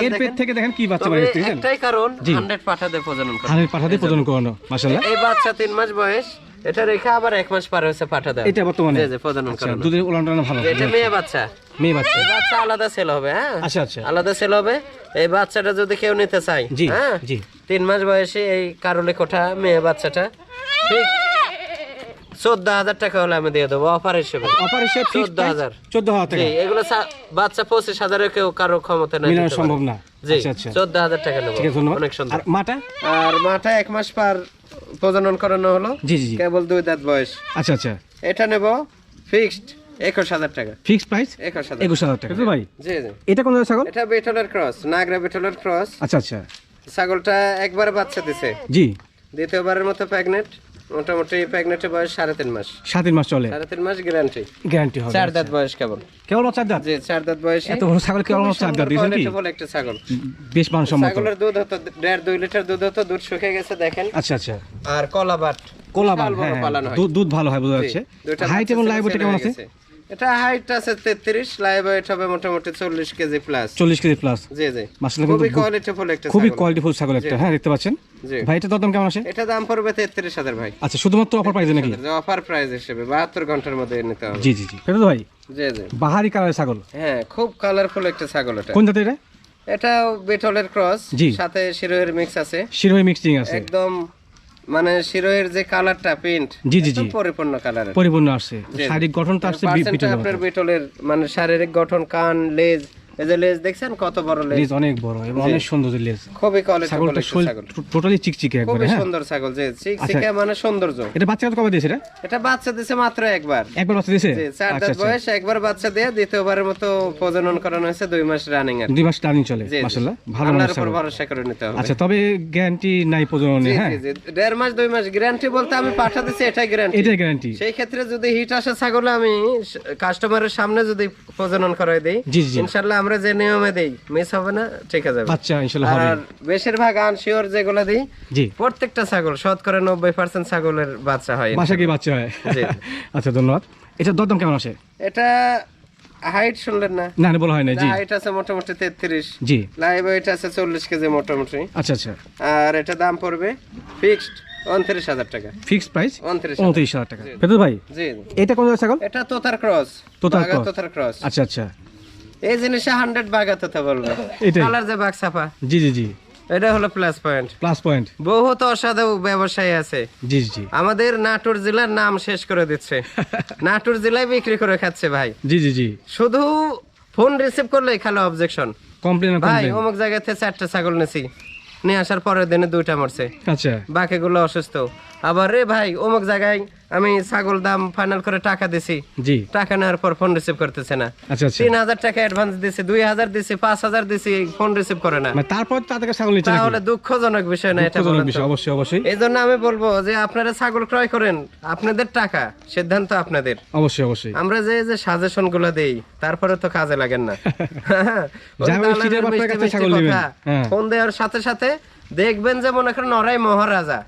এর পেট থেকে দেখেন কি বাচ্চা একটাই কারণ হান্ড্রেড পাঠাতে প্রজনন করে। হানের পাঠাতে প্রদান করানো মাশাআল্লাহ। এই বাচ্চা তিন মাস বয়স এটা রেখে আবার এক মাস পার হয়েছে পাঠা দেয় এটা বর্তমানে? জি জি প্রজনন আচ্ছা দুধের ভালো। এটা মেয়ে বাচ্চা। মেয়ে বাচ্চা। বাচ্চা আলাদা সেল হবে হ্যাঁ? আচ্ছা আচ্ছা। আলাদা সেল হবে। এই বাচ্চাটা যদি কেউ নিতে চায় জি হ্যাঁ? জি। তিন মাস বয়সে এই কারলে কোঠা মেয়ে বাচ্চাটা ঠিক? চোদ্দ হাজার টাকা হলে আমি দিয়ে দেবো অফার হিসেবে। অফার হিসেবে ফিক্স 14,000 চোদ্দ হাজার। জি টাকা? এগুলো বাচ্চা পঁচিশ হাজারে কেউ কারও ক্ষমতা নেই মিলানো সম্ভব না? জি আচ্ছা আচ্ছা। চোদ্দ হাজার টাকা নেব। ঠিক আছে ধন্যবাদ। অনেক সুন্দর। আর মাটা? আর মাটা এক মাস পার প্রজনন করানো হলো। জি জি কেবল দুই দাঁত বয়স। আচ্ছা আচ্ছা। এটা নেব ফিক্সড একুশ হাজার টাকা। ফিক্স প্রাইস একুশ হাজার। একুশ হাজার টাকা। ভাই? জি জি। এটা কোন ছাগল? এটা বেটলের ক্রস নাগরা বেটলের ক্রস। আচ্ছা আচ্ছা। ছাগলটা একবার বাচ্চা দিছে। জি। দ্বিতীয়বারের মতো প্রেগনেন্ট মোটামুটি প্রেগনেন্টের বয়স সাড়ে তিন মাস। সাত তিন মাস চলে। সাড়ে তিন মাস গ্যারান্টি। গ্যারান্টি হবে চার দাঁত বয়স কেবল। কেবল চার দাঁত? জি চার দাঁত বয়সে। এত বড় ছাগল কেবল চার দাঁত দিয়েছেন কি? বলে একটা ছাগল। বেশ মানসম্মত। ছাগলের দুধ হতো দেড় দুই লিটার দুধ হতো দুধ শুকিয়ে গেছে দেখেন। আচ্ছা আচ্ছা। আর কলা কলাবাট বিশাল হ্যাঁ হ্যাঁ। হয়। দুধ দুধ ভালো হয় বোঝা যাচ্ছে হাইট এবং লাইভ কেমন আছে। এটা হাইট আছে তেত্রিশ লাইভ ওয়েট হবে মোটামুটি চল্লিশ কেজি প্লাস চল্লিশ কেজি প্লাস জি জি। খুবই একটা খুবই ছাগল। কোয়ালিটিফুল ছাগল একটা হ্যাঁ দেখতে পাচ্ছেন? জি। ভাই এটা দরদাম কেমন আসে? এটা দাম পড়বে তেত্রিশ হাজার ভাই। আচ্ছা শুধুমাত্র অফার প্রাইসে নাকি? অফার প্রাইস হিসেবে বাহাত্তর ঘণ্টার মধ্যে নিতে হবে। জি জি জি। ফেরত ভাই জি জি। বাহারি কালারের ছাগল। হ্যাঁ খুব কালারফুল একটা ছাগল এটা। কোন জাতের এটা? এটা বিটলের ক্রস সাথে শিরোহের মিক্স আছে। শিরোহী মিক্সিং আছে। একদম মানে শিরোহের যে কালারটা প্রিন্ট জি, জি, জি। পরিপূর্ণ কালার পরিপূর্ণ আসছে। শারীরিক গঠনটা আসছে বিটলের আপনার বিটলের মানে শারীরিক গঠন কান লেজ এই যে লেজ দেখছেন কত বড় লেজ? লেজ অনেক বড় এবং অনেক সুন্দর লেজ। খুবই কোয়ালিটি ছাগলটা টোটালি চিকচিকে একবারে খুবই সুন্দর ছাগল যে চিকচিকা মানে সৌন্দর্য। এটা বাচ্চা কত কবে দিয়েছে এটা? এটা বাচ্চা দিছে মাত্র একবার। একবার বাচ্চা দিয়েছে? জি, চার দাঁত বয়স একবার বাচ্চা দিয়ে দ্বিতীয়বারের মতো প্রজনন করানো হয়েছে দুই মাস রানিং আর দুই মাস টার্নিং চলে জি, জি। মাশাআল্লাহ ভালো মানের উপর ভরসা করে নিতে হবে। আচ্ছা তবে গ্যারান্টি নাই প্রজননে হ্যাঁ জি, জি। দেড় মাস দুই মাস গ্যারান্টি বলতে আমি পাঠা দিচ্ছি এটাই গ্যারান্টি এটাই গ্যারান্টি সেই ক্ষেত্রে যদি হিট আসে ছাগল আমি কাস্টমারের সামনে যদি প্রজনন করাই দেই ইনশাল্লাহ আমরা যে নিয়মে দেই মিস হবে না ঠিক আছে বাচ্চা ইনশাআল্লাহ আর বেশিরভাগ আনশিওর যেগুলো দিই জি। প্রত্যেকটা ছাগল শতকরা নব্বই পার্সেন্ট ছাগলের বাচ্চা হয়। বাসা কি বাচ্চা হয়? জি। <laughs> আচ্ছা ধন্যবাদ। এটা দরদাম কেমন আসে? এটা হাইট শুনলেন না? না না বলা হয় না জি হাইট আছে মোটামুটি তেত্রিশ। জি। লাইভ ওয়েট আছে চল্লিশ কেজি মোটামুটি। আচ্ছা আচ্ছা। আর এটা দাম পড়বে ফিক্সড উনত্রিশ হাজার টাকা। ফিক্সড প্রাইস উনত্রিশ হাজার। টাকা। ফেরত ভাই জি। এটা কোন ছাগল? এটা তোতার ক্রস তোতার ক্রস আচ্ছা আচ্ছা। এই জিনিসে হান্ড্রেড বাঘা বলবে। কালার যে বাঘ ছাপা। জি জি জি। এটা হলো প্লাস পয়েন্ট প্লাস পয়েন্ট বহুত অসাধু ব্যবসায়ী আছে। জি জি আমাদের নাটোর জেলার নাম শেষ করে দিচ্ছে। <laughs> নাটোর জেলায় বিক্রি করে খাচ্ছে ভাই। জি জি জি। শুধু ফোন রিসিভ করলেই খালি অবজেকশন কমপ্লেন ভাই অমুক জায়গা থেকে চারটা ছাগল নেছি। নিয়ে আসার পরের দিনে দুইটা মরছে। আচ্ছা। বাকিগুলো অসুস্থ। আবার রে ভাই অমুক জায়গায় আমি ছাগল দাম ফাইনাল করে টাকা দিছি। জি। টাকা নেওয়ার পর ফোন রিসিভ করতেছে না। আচ্ছা আচ্ছা। তিন হাজার টাকা অ্যাডভান্স দিছি দুই হাজার দিছি পাঁচ হাজার দিছি ফোন রিসিভ করে না। মানে তারপর তাদেরকে ছাগল নিচ্ছে তাহলে দুঃখজনক বিষয় না এটা বিষয় অবশ্যই অবশ্যই। এই জন্য আমি বলব যে আপনারা ছাগল ক্রয় করেন আপনাদের টাকা সিদ্ধান্ত আপনাদের। অবশ্যই অবশ্যই। আমরা যে যে সাজেশনগুলো দেই তারপরে তো কাজে লাগেন না। <laughs> হ্যাঁ। ফোন দেওয়ার সাথে সাথে দেখবেন যে মনে করেন নরাই মহারাজা।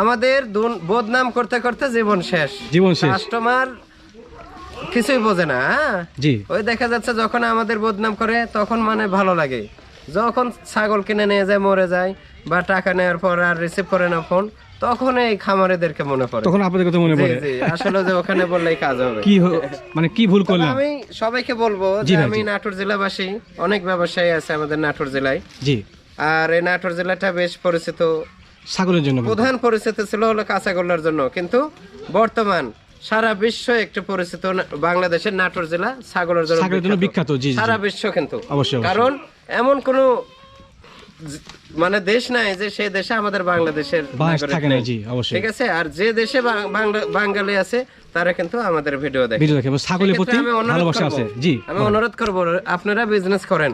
আমাদের বদনাম করতে করতে জীবন শেষ। জীবন শেষ। কাস্টমার কিছুই বোঝে না হ্যাঁ? জি। ওই দেখা যাচ্ছে যখন আমাদের বদনাম করে তখন মানে ভালো লাগে। যখন ছাগল কিনে নিয়ে যায় মরে যায় বা টাকা নেওয়ার পর আর রিসিভ করে না ফোন তখন এই খামারেদেরকে মনে পড়ে। তখন আপনাদের কথা মনে পড়ে। জি, আসলে যে ওখানে বললেই কাজ হবে। কি মানে কি ভুল করলাম? আমি সবাইকে বলব যে আমি নাটোর জেলাবাসী অনেক ব্যবসায়ী আছে আমাদের নাটোর জেলায়। জি। আর এই নাটোর জেলাটা বেশ পরিচিত। ছাগলের জন্য প্রধান পরিচিত ছিল হলো কাঁচাগোল্লার জন্য। কিন্তু বর্তমান সারা বিশ্ব একটু পরিচিত বাংলাদেশের নাটোর জেলা ছাগলের জন্য ছাগলের জন্য বিখ্যাত। জি সারা বিশ্ব কিন্তু। অবশ্যই। কারণ এমন কোন মানে দেশ নাই যে সেই দেশে আমাদের বাংলাদেশের থাকে না জি অবশ্যই। ঠিক আছে? আর যে দেশে বাঙালি আছে তারা কিন্তু আমাদের ভিডিও দেখে। ভিডিও দেখে। ছাগলের প্রতি ভালোবাসা আছে। জি আমি অনুরোধ করব আপনারা বিজনেস করেন।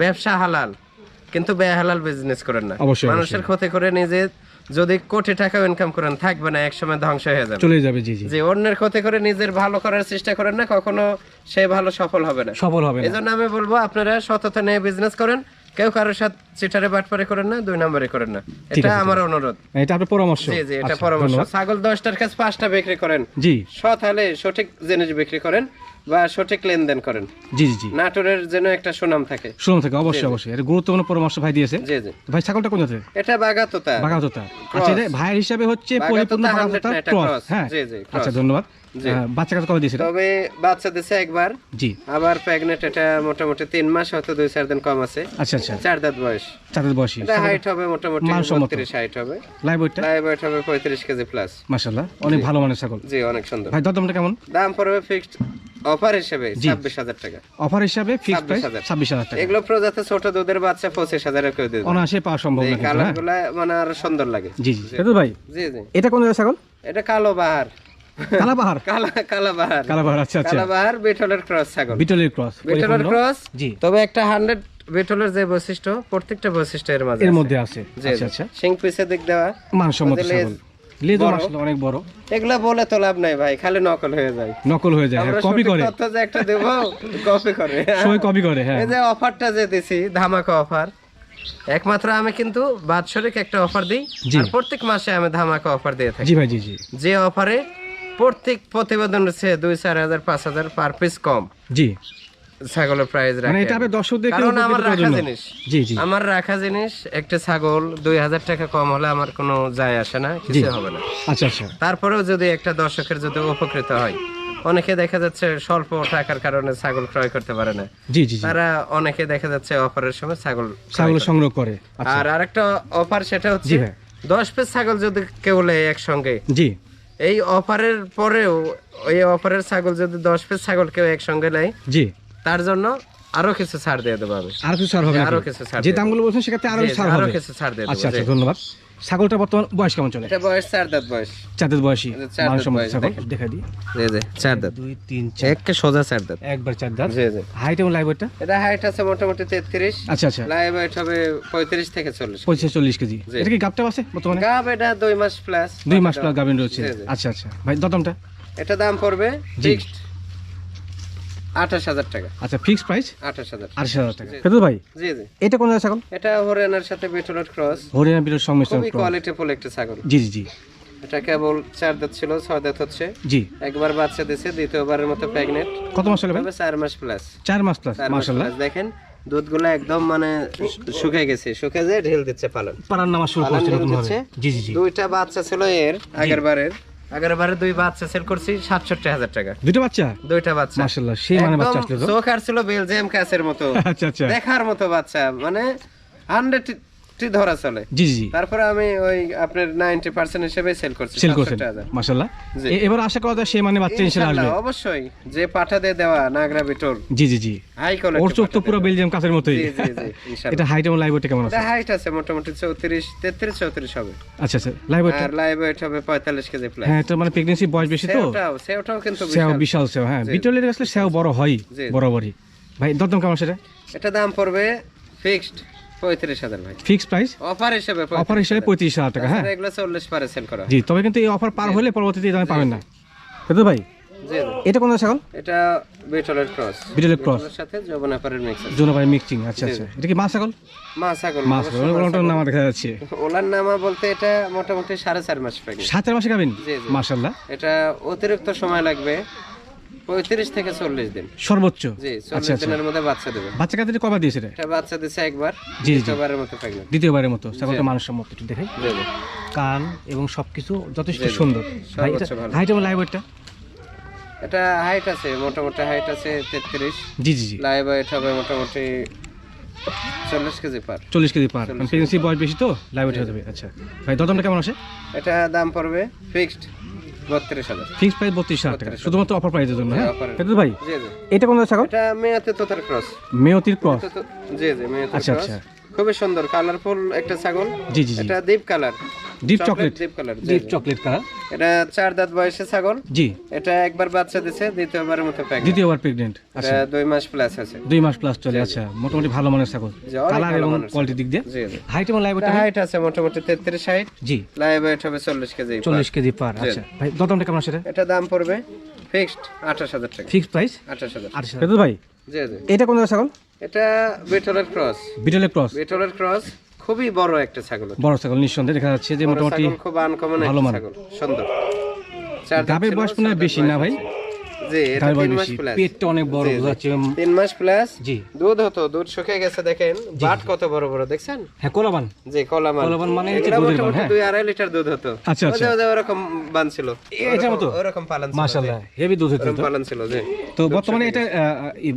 ব্যবসা হালাল। কিন্তু বেহালাল বিজনেস করেন না। মানুষের ক্ষতি করে নিজে যদি কোটি টাকা ইনকাম করেন থাকবে না একসময় ধ্বংস হয়ে যাবে। চলে যাবে জি জি। যে অন্যের ক্ষতি করে নিজের ভালো করার চেষ্টা করেন না কখনো সে ভালো সফল হবে না। সফল হবে না। জন্য আমি বলব আপনারা সততা নিয়ে বিজনেস করেন। কেউ কারোর সাথে চিটারে বাটপারে করেন না দুই নম্বরে করেন না। এটা আমার অনুরোধ। এটা আপনার পরামর্শ। জি জি এটা আচ্ছা, পরামর্শ। ছাগল দশটার কাছে পাঁচটা বিক্রি করেন। জি। সৎ হলে সঠিক জিনিস বিক্রি করেন। বা সঠিক লেনদেন করেন। জি জি জি। নাটোরের যেন একটা সুনাম থাকে। শুনুন থেকে অবশ্যই অবশ্যই। এটা গুরুত্বপূর্ণ পরামর্শ ভাই দিয়েছে। জি জি। ভাই ছাগলটা কোন জাতের? এটা বাগাতোতা বাগাতোতা আচ্ছা এটা ভাইয়ের হিসাবে হচ্ছে পরিপূর্ণ বাগাতোতা ক্রস হ্যাঁ। জি, জি, আচ্ছা ধন্যবাদ। বাচ্চা কবে দিয়েছিল তবে বাচ্চা দিছে একবার। জি। আবার প্রেগনেন্ট এটা মোটামুটি তিন মাস হয়তো দুই চার দিন কম আছে। আচ্ছা আচ্ছা। চার দাঁত বয়স। চাঁদের বয়সী। এটা হাইট হবে মোটামুটি হাইট হবে লাইভ ওয়েটটা লাইভ ওয়েট হবে পঁয়ত্রিশ কেজি প্লাস মাশাআল্লাহ। অনেক ভালো মানের ছাগল। জি অনেক সুন্দর। ভাই কেমন? দাম পড়বে ফিক্সড অফার হিসেবে জি। ছাব্বিশ হাজার টাকা। অফার হিসাবে ফিক্স প্রাইস 26,000 টাকা। এগুলো প্রজাতে ছোট দুধের বাচ্চা পঁচিশ হাজারের কেউ দিয়ে দেবে। পাওয়া সম্ভব না কিন্তু, কালার হ্যাঁ। গুলা মানে আরও সুন্দর লাগে। জি জি। সেতু ভাই জি জি। এটা কোন জায়গায় ছাগল? এটা কালো বাহার কালা কালা কালা বাহার আচ্ছা আচ্ছা। কালা বিটলের ক্রস ছাগল। বিটলের ক্রস বিটলের ক্রস। জি। তবে একটা হান্ড্রেড বিটলের যে বৈশিষ্ট্য প্রত্যেকটা বৈশিষ্ট্য এর মাঝে এর মধ্যে আছে। আচ্ছা আচ্ছা। সিং পিছে দিক দেওয়া। মানসম্মত ছাগল। লেজ আসলে অনেক বড়। এগুলা বলে তো লাভ নাই ভাই খালি নকল হয়ে যায়। নকল হয়ে যায় কপি করে। তথ্য যে একটা দেবো কপি করে। সবাই কপি করে হ্যাঁ। এই যে অফারটা যে দিছি ধামাকা অফার একমাত্র আমি কিন্তু বাৎসরিক একটা অফার দিই আর প্রত্যেক মাসে আমি ধামাকা অফার দিয়ে থাকি। জি ভাই জি জি। যে অফারে প্রত্যেক প্রতিবেদনের চেয়ে দুই চার হাজার পাঁচ হাজার পার পিস কম। জি। ছাগলের প্রাইস মানে রাখে এটা আপনি দর্শকদেরকে কারণ আমার রাখা জিনিস। জি জি। আমার রাখা জিনিস একটা ছাগল দুই হাজার টাকা কম হলে আমার কোনো যায় আসে না কিছু হবে না। আচ্ছা আচ্ছা। তারপরেও যদি একটা দর্শকের যদি উপকৃত হয় অনেকে দেখা যাচ্ছে স্বল্প টাকার কারণে ছাগল ক্রয় করতে পারে না। জি জি তারা অনেকে দেখা যাচ্ছে অফারের সময় ছাগল ছাগল সংগ্রহ করে। আচ্ছা। আর আরেকটা অফার সেটা হচ্ছে জি ভাই। দশ পিস ছাগল যদি কেউ নেয় একসঙ্গে জি। এই অফারের পরেও এই অফারের ছাগল যদি দশ পিস ছাগল কেউ একসঙ্গে নেয় জি। তার জন্য আরও কিছু ছাড় দিয়ে দেবো আমি। আর কিছু ছাড় হবে আরও কিছু ছাড় যে দামগুলো বলছেন সেক্ষেত্রে আরও ছাড় আরও কিছু ছাড় দিয়ে আচ্ছা দেবো। আচ্ছা। ধন্যবাদ। ছাগলটা বর্তমান বয়স কেমন চলে? এটা বয়স চার দাঁত বয়স। চার দাঁত বয়সী? এটা বয়স, ছাগল দেখা দিই। জি জি চার দাঁত। দুই তিন চার। একে সোজা চার দাঁত। একবার চার দাঁত? জি জি। হাইট এবং লাইভ ওয়েটটা এটা হাইট আছে মোটামুটি তেত্রিশ। আচ্ছা আচ্ছা। লাইভ ওয়েট হবে পঁয়ত্রিশ থেকে চল্লিশ পঁচিশ চল্লিশ কেজি। এটা কি গাপটা আছে বর্তমানে? গাব এটা দুই মাস প্লাস দুই মাস প্লাস গাভিন রয়েছে। আচ্ছা আচ্ছা। ভাই দতমটা এটা দাম পড়বে ফিক্সড আঠাশ হাজার টাকা। আচ্ছা ফিক্স প্রাইস আঠাশ হাজার। আঠাশ হাজার টাকা। জি। ভাই জি জি। এটা কোন ছাগল? এটা হরিয়ানার সাথে বিটলের ক্রস। হরিয়ানা বিরোধ সংমিশ্রণ খুবই কোয়ালিটিফুল একটা ছাগল। জি জি জি। এটা কেবল চার দাঁত ছিল ছয় দাঁত হচ্ছে। জি। একবার বাচ্চা দিছে দ্বিতীয়বারের মতো প্রেগনেন্ট কত মাস হলো ভাই? চার মাস প্লাস চার মাস প্লাস plus। দেখেন দুধগুলো একদম মানে শুকিয়ে গেছে। শুকিয়ে যায় ঢেল দিচ্ছে পালন। নামা শুরু করছে। জি জি জি। দুইটা বাচ্চা ছিল এর আগের বারের আগের বারে দুই বাচ্চা সেল করছি সাতষট্টি হাজার টাকা। দুটো বাচ্চা? দুইটা বাচ্চা। মাশাল্লাহ সেই মানে বাচ্চা আসলে চোখ আর ছিল বেলজিয়াম কাছের মতো। <laughs> আচ্ছা আচ্ছা। দেখার মতো বাচ্চা মানে হান্ড্রেড টি ধরা চলে। জি জি তারপরে আমি ওই আপনার নাইনটি পার্সেন্ট হিসেবে সেল করছি সেল করছেন। 67,000 মাশাল্লাহ এবার আশা করা যায় সেই মানে বাচ্চা ইনশাল্লাহ আসবে। অবশ্যই। যে পাঠা দিয়ে দেওয়া নাগরা বিটর। জি জি জি। হাই কোয়ালিটি ওর চোখ তো পুরো বেলজিয়াম কাছের মতোই। জি জি জি ইনশাআল্লাহ। এটা হাইট এবং লাইভ কেমন আছে? হাইট আছে মোটামুটি চৌত্রিশ তেত্রিশ চৌত্রিশ হবে। আচ্ছা আচ্ছা। লাইভ ওয়েটটা আর লাইভ ওয়েট হবে পঁয়তাল্লিশ কেজি প্লাস হ্যাঁ এটা মানে প্রেগনেন্সি বয়স বেশি তো? সেওটাও সেওটাও কিন্তু বিশাল। বিশাল সেও হ্যাঁ। বিটলের আসলে সেও বড় হয় বরাবরই। ভাই দরদাম কেমন সেটা? এটা দাম পড়বে ফিক্সড ভাই। Fix price? অফার হিসেবে অফার হিসেবে পঁয়ত্রিশ হাজার টাকা। হ্যাঁ। এগুলো চল্লিশ পারে সেল করা। জি তবে কিন্তু এই অফার পার হলে পরবর্তীতে দামে পাবেন না। কিন্তু ভাই জি জি। এটা কোন ছাগল? এটা বিটলের ক্রস বিটলের ক্রস সাথে যবনাপারের মিক্স আছে। মিক্সিং আচ্ছা আচ্ছা। এটা কি মা ছাগল? মা ছাগল মা ছাগল। মা নাম দেখা যাচ্ছে। ওলার নামা বলতে এটা মোটামুটি সাড়ে চার মাস প্রেগনেন্ট। সাতের মাসে। এটা অতিরিক্ত সময় লাগবে। পঁয়ত্রিশ থেকে চল্লিশ দিন। সর্বোচ্চ? জি আচ্ছা চল্লিশ আচ্ছা। দিনের মধ্যে বাচ্চা দেবে। বাচ্চা কাছে কবা দিয়েছে এটা এটা বাচ্চা দিছে একবার জি। দ্বিতীয়বারের মতো প্রেগনেন্ট দ্বিতীয়বারের মতো। ছাগলটা মানুষের মতো একটু দেখাই জি জি। কান এবং সবকিছু যথেষ্ট। সুন্দর। হাইট এবং লাইভ ওয়েটটা এটা হাইট আছে মোটামুটি হাইট আছে তেত্রিশ। জি জি জি। লাইভ ওয়েট হবে মোটামুটি চল্লিশ কেজি পার। চল্লিশ কেজি পার। 40 প্রেগনেন্সি বয়স বেশি তো? লাইভ ওয়েট হয়ে যাবে। আচ্ছা। ভাই দরদামটা কেমন আছে এটা দাম পড়বে ফিক্সড বত্রিশ হাজার। ফিক্স প্রাইস হাজার টাকা। শুধুমাত্র অফার প্রাইসের জন্য হ্যাঁ? offer ভাই? এটা কোন ছাগল? এটা মেয়াতে তোতার ক্রস মেয়তির ক্রস জি জি মেয়াতে আচ্ছা, আচ্ছা। খুবই সুন্দর কালারফুল একটা ছাগল। জি জি এটা deep colour deep chocolate deep colour deep chocolate colour এটা চার দাঁত বয়সে ছাগল। জি। এটা একবার বাচ্চা দিছে দ্বিতীয়বারের মতো প্যাকেট দ্বিতীয়বার প্রেগনেন্ট আচ্ছা। দুই মাস প্লাস আছে। দুই মাস প্লাস চলে আচ্ছা মোটামুটি ভালো মানের ছাগল। কালার এবং কোয়ালিটি দিক দিয়ে। জি জি। হাইট এবং লাইভ হাইট আছে মোটামুটি তেত্রিশ হাইট জি। লাইভ ওয়েট হবে চল্লিশ কেজি চল্লিশ কেজি পার আচ্ছা। ভাই দরদামটা কেমন সেটা এটা? দাম পড়বে ফিক্সড আঠাশ হাজার টাকা। ফিক্স প্রাইস আঠাশ হাজার। আঠাশ হাজার। ভাই? জি জি। এটা কোন ছাগল? এটা বিটলের ক্রস বিটলের ক্রস বিটলের ক্রস খুবই বড় একটা ছাগল বড় ছাগল নিঃসন্দেহে দেখা যাচ্ছে যে মোটামুটি খুব আনকমন একটা। ছাগল সুন্দর। ছিল, বয়স মনে বেশি না ভাই? আছে। জি এটা গাভীর মাস প্লাস পেটটা অনেক বড় জি, জি। বোঝা যাচ্ছে উম, তিন মাস প্লাস জি। দুধ হতো দুধ শুকিয়ে গেছে দেখেন। বাট কত বড় বড় দেখছেন? হ্যাঁ কোলাবান। কলাবান। মানে হচ্ছে দুধের বান, মোটামুটি হ্যাঁ। দুই আড়াই লিটার দুধ হতো। আচ্ছা, আচ্ছা। ওই যে বান ছিল। এটার মতো? ওরকম- ওরকম পালন ছিল মাশাআল্লাহ হেভি দুধ হতো পালন ছিল যে তো বর্তমানে এটা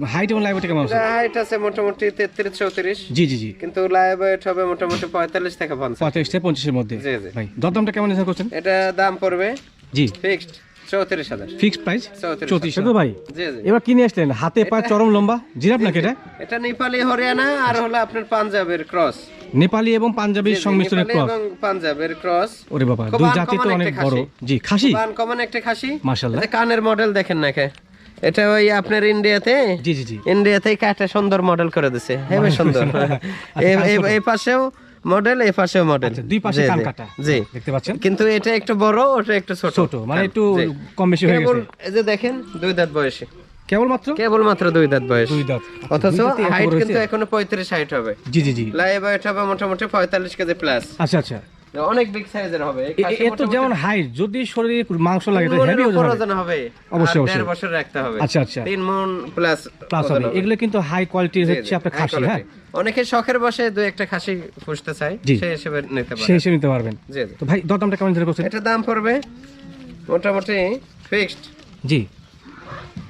হাইট এবং লাইভ কেমন আছে? হাইট আছে মোটামুটি তেত্রিশ চৌত্রিশ। জি জি জি। কিন্তু হবে মোটামুটি পঁয়তাল্লিশ থেকে পঞ্চাশের মধ্যে। জি, জি। ভাই দরদামটা কেমন করছেন? এটা দাম পড়বে জি। ফিক্সড চৌত্রিশ হাজার। ফিক্সড প্রাইস চৌত্রিশ চৌত্রিশ ভাই। জি জি। এবার কিনে আসলেন হাতে পা চরম লম্বা জিরাফ নাকি এটা? এটা নেপালি হরিয়ানা আর হলো আপনার পাঞ্জাবের ক্রস। নেপালি এবং পাঞ্জাবি সংমিশ্রণের ক্রস। পাঞ্জাবের ক্রস। ওরে বাবা দুই জাতি তো অনেক বড়। জি খাসি? আনকমন একটা খাসি। মাশাআল্লাহ। কানের মডেল দেখেন না কে এটা ওই আপনার ইন্ডিয়াতে জি জি জি। ইন্ডিয়াতেই কাটে সুন্দর মডেল করে দিছে। হেবে সুন্দর। <laughs> এই- এই পাশেও মডেল এই পাশেও মডেল আচ্ছা দুই পাশে কান কাটা জি। দেখতে পাচ্ছেন? কিন্তু এটা একটু বড় ওটা একটু ছোট। ছোট মানে একটু কম বেশি হয়ে গেছে। এই যে দেখেন দুই দাঁত বয়সে। কেবলমাত্র? কেবল মাত্র দুই দাঁত বয়স। দুই দাঁত। অথচ দুই হাইট কিন্তু এখনও পঁয়ত্রিশ হাইট হবে। জি জি জি। লাইভ হাইট হবে মোটামুটি পঁয়তাল্লিশ কেজি প্লাস আচ্ছা আচ্ছা। অনেক বিগ সাইজের হবে। এই এ- খাসি এ- এর তো মোটামুটি যেমন হাইট যদি শরীরে মাংস লাগে তিন তো মণের হেভি ওজন ওজন হবে। অবশ্যই, অবশ্যই। দেড় বছর রাখতে হবে। আচ্ছা, আচ্ছা। তিন মন প্লাস প্লাস হবে। এগুলো কিন্তু হাই কোয়ালিটির হচ্ছে আপনার খাসি হ্যাঁ? অনেকে শখের বসে দুই একটা খাসি পুষতে চায় সেই হিসেবে নিতে সেই হিসেবে নিতে পারবেন। জি জি। তো ভাই দরদামটা কেমন ধরে করছেন? এটা দাম পড়বে মোটামুটি ফিক্সড জি।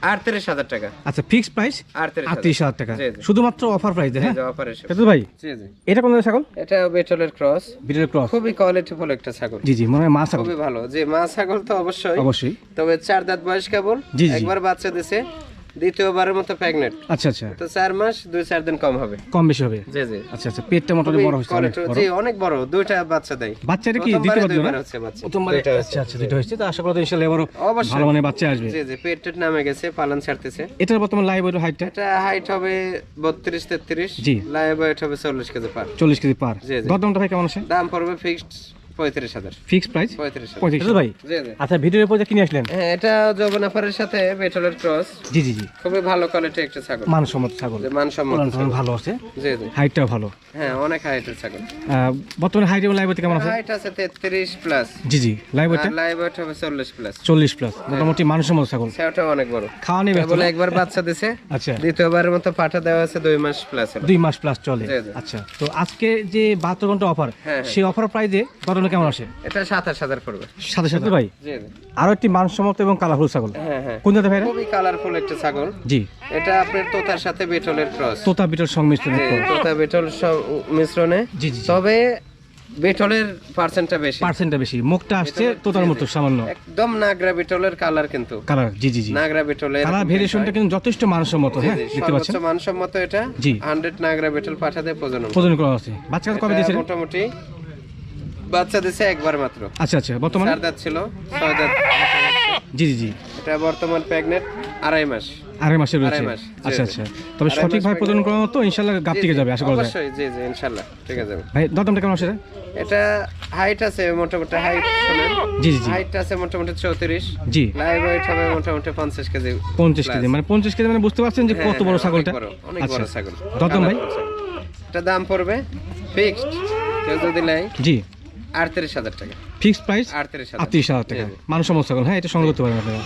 আটত্রিশ হাজার টাকা। আচ্ছা ফিক্সড প্রাইস আটত্রিশ হাজার। টাকা। শুধুমাত্র অফার প্রাইস হ্যাঁ? অফার তো ভাই জি জি। এটা কোন ছাগল? এটা বেটলের ক্রস বেটলের ক্রস খুবই কোয়ালিটিফুল একটা ছাগল। জি জি মানে মা ছাগল। খুবই ভালো। যে মা ছাগল তো অবশ্যই। অবশ্যই। তবে চার দাঁত বয়স কেবল। একবার বাচ্চা দিছে। দ্বিতীয়বারের মতো প্রেগনেন্ট আচ্ছা আচ্ছা। তো চার মাস দুই চার দিন কম হবে। কম বেশি হবে? জি জি। আচ্ছা আচ্ছা পেটটা মোটামুটি বড় হচ্ছে জি অনেক বড় দুইটা বাচ্চা দেয়। বাচ্চাটা কি দ্বিতীয়বার দুইবার? হচ্ছে বাচ্চা। প্রথমবারে দুইটা। আচ্ছা আচ্ছা দুটো হচ্ছে তো আশা করি ইনশাআল্লাহ এবারও অবশ্যই। ভালো মানে বাচ্চা আসবে। জি জি পেট টেট নামে গেছে পালন ছাড়তেছে। এটার বর্তমান লাইভ ওয়েট হাইটটা এটা হাইট হবে বত্রিশ তেত্রিশ। জি। লাইভ ওয়েট হবে চল্লিশ কেজি পার। চল্লিশ কেজি পার। জি, জি। দরদামটা ভাই কেমন আছে? দাম পড়বে ফিক্সড পঁয়ত্রিশ হাজার। ফিক্সড প্রাইস পঁয়ত্রিশ পঁয়ত্রিশ ভাই জি আচ্ছা ভিডিওর উপর কিনে আসলেন? হ্যাঁ এটা যৌবনাফারের সাথে বেটলের ক্রস জি জি জি। খুবই ভালো কোয়ালিটি একটা ছাগল। মানসম্মত ছাগল। মানসম্মত ভালো আছে? জি জি। হাইটটাও ভালো। হ্যাঁ অনেক হাইটের ছাগল। বর্তমানে হাইট এবং লাইভ কেমন আছে? হাইট আছে তেত্রিশ প্লাস জি জি লাইভ ওয়েটটা লাইভ ওয়েট হবে চল্লিশ প্লাস চল্লিশ প্লাস মোটামুটি মানসম্মত ছাগল। অনেক বড়। খাওয়া বলে একবার বাচ্চা দিছে। আচ্ছা। দ্বিতীয়বারের মতো পাঠা দেওয়া আছে দুই মাস প্লাস দুই মাস প্লাস চলে। আচ্ছা তো আজকে যে বাহাত্তর ঘণ্টা অফার হ্যাঁ, সেই অফার প্রাইজে দরদামটা কেমন আসে? এটা সাতাশ হাজার পড়বে। সাথে সাথে ভাই? আরও একটি মানসম্মত এবং কালারফুল ছাগল। হ্যাঁ হ্যাঁ। কোন জাতের ভাইরা খুবই কালারফুল একটা ছাগল। জি। এটা আপনার তোতার সাথে বেটলের ক্রস তোতা বিটল সংমিশ্রণ তোতা বেটল মিশ্রণে। জি জি তবে বেটলের পার্সেন্টটা বেশি। পার্সেন্টটা বেশি। মুখটা আসছে তোতার মতো সামান্য। একদম নাগরা বেটলের কালার কিন্তু। কালার জি জি জি। নাগরা বেটলের কালার ভেরিয়েশনটা কিন্তু যথেষ্ট মানসম্মত হ্যাঁ? দেখতে পাচ্ছেন? সর্বোচ্চ মানসম্মত এটা। জি। হান্ড্রেড নাগরা বেটল পাঠাতে প্রজনন। প্রদান করা আছে বাচ্চা কবে দিয়েছিলেন? মোটামুটি বাচ্চা দিছে একবার মাত্র। আচ্ছা আচ্ছা বর্তমানে? চার দাঁত ছিল ছয় দাঁত জি জি জি। এটা বর্তমান প্রেগনেন্ট আড়াই মাস। আড়াই মাসে রয়েছে। আড়াই মাস, আচ্ছা আচ্ছা। তবে সঠিকভাবে মাস প্রদান করা মতো ইনশাল্লাহ গাপ থেকে যাবে আশা করা যায়। অবশ্যই জি জি ইনশাল্লাহ ঠিক আছে। ভাই দরদামটা কেমন আসে রে? এটা হাইট আছে মোটামুটি হাইট জি জি হাইট আছে মোটামুটি চৌত্রিশ। জি। লাইভ ওয়েট হবে মোটামুটি পঞ্চাশ কেজি পঞ্চাশ কেজি মানে পঞ্চাশ কেজি মানে বুঝতে পারছেন যে হ্যাঁ, কত বড় হ্যাঁ, ছাগলটা? অনেক বড়, আচ্ছা। ছাগল। দরদাম ভাই? এটা দাম পড়বে ফিক্সড কেউ যদি নেয়। জি। আটত্রিশ হাজার টাকা। Fixed price? আটত্রিশ হাজার। আটত্রিশ হাজার টাকা। মানুষ সমস্যা হ্যাঁ এটা সংগ্রহ করতে পারেন আপনারা